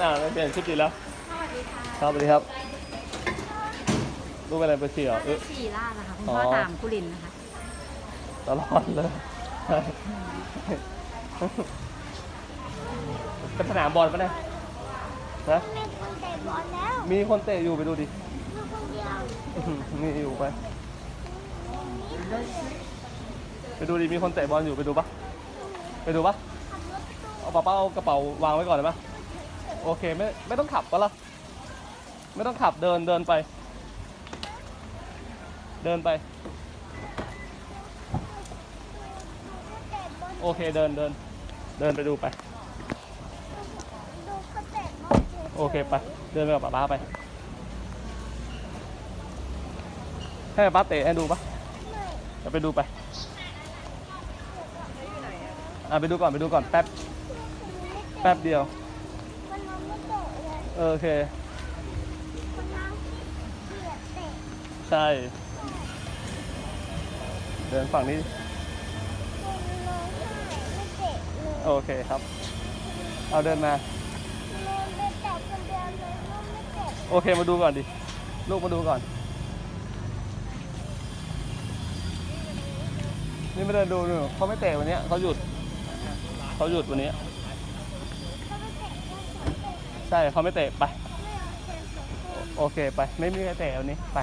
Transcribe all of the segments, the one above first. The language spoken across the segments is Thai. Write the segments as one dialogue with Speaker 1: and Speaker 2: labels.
Speaker 1: อ่าไม่เปลี่ยนชุดดีแล้ว
Speaker 2: สวัสดีค่ะ
Speaker 1: ครับสวัสดีครับรูปอะไรไปเฉียวเออ
Speaker 2: สี่ล่าดนะคะคุณ
Speaker 1: อ๋อ
Speaker 2: พ่อตามกุลินนะคะ
Speaker 1: ตลอดเลยเป็นสนามบอลปะเนี่ยนะ
Speaker 3: มีคนเตะบอลแล้ว
Speaker 1: มีคนเตะอยู่ไปดูดิ
Speaker 3: มีคนเดียว
Speaker 1: มีอยู่ไป ไปดูดิมีคนเตะบอลอยู่ไปดูปะไปดูปะเอาป้าเป้าเอากระเป๋าวางไว้ก่อนได้ปะ โอเคไม่ไม่ต้องขับปะล่ะไม่ต้องขับเดินเดินไป เดินไป โอเคเดินเดิน เดินไปดูไป
Speaker 3: ดูเขาเตะบอลเฉยๆ
Speaker 1: โอเคไป เดินไปกับป้าป้าไป ให้ป้าเตะให้ดูปะ
Speaker 3: ไม่
Speaker 1: เดี๋ยวไปดูไปอะไปดูก่อนไปดูก่อนแป๊บ แป๊บเดียว โอเค
Speaker 3: คนน้องเกียดเตะ
Speaker 1: ใช่ เดินฝั่งนี้
Speaker 3: คนร้องไห้ไม่เตะเลย
Speaker 1: โอเคครับ เอาเดินมา
Speaker 3: แม่ไปเตะคนเดียวเลยลูกไม่เตะ
Speaker 1: โอเคมาดูก่อนดิ ลูกมาดูก่อน นี่ไม่เดินดูดูเขาไม่เตะวันเนี้ยเขาหยุด เขาหยุดวันนี้
Speaker 3: ไม่เตะแค่สองเตะ
Speaker 1: ใช่เขาไม่เตะไป โอเคไป ไม่มีใครเตะวันนี้ไป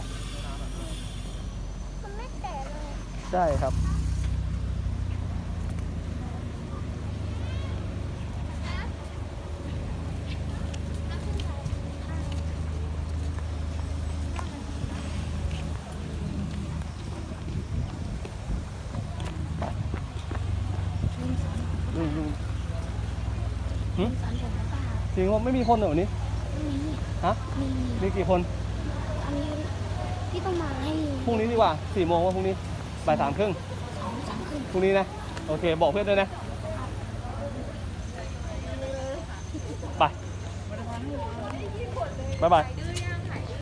Speaker 3: มันไม่เตะเลย
Speaker 1: ใช่ครับลุงลุงหึ
Speaker 3: สอน ผมหรือเปล่า
Speaker 1: จริงว่าไม่มีคนเหรอวันนี้
Speaker 3: มี
Speaker 1: ฮะ
Speaker 3: มี
Speaker 1: มีกี่คน
Speaker 3: อันนี้พี่ต้องมาให้
Speaker 1: พรุ่งนี้ดีกว่าสี่โมงว่าพรุ่งนี้บ่ายสามครึ่ง
Speaker 3: สองสามครึ่ง
Speaker 1: พรุ่งนี้นะ โอเค บอกเพื่อนด้วยนะ ไป บ๊ายบาย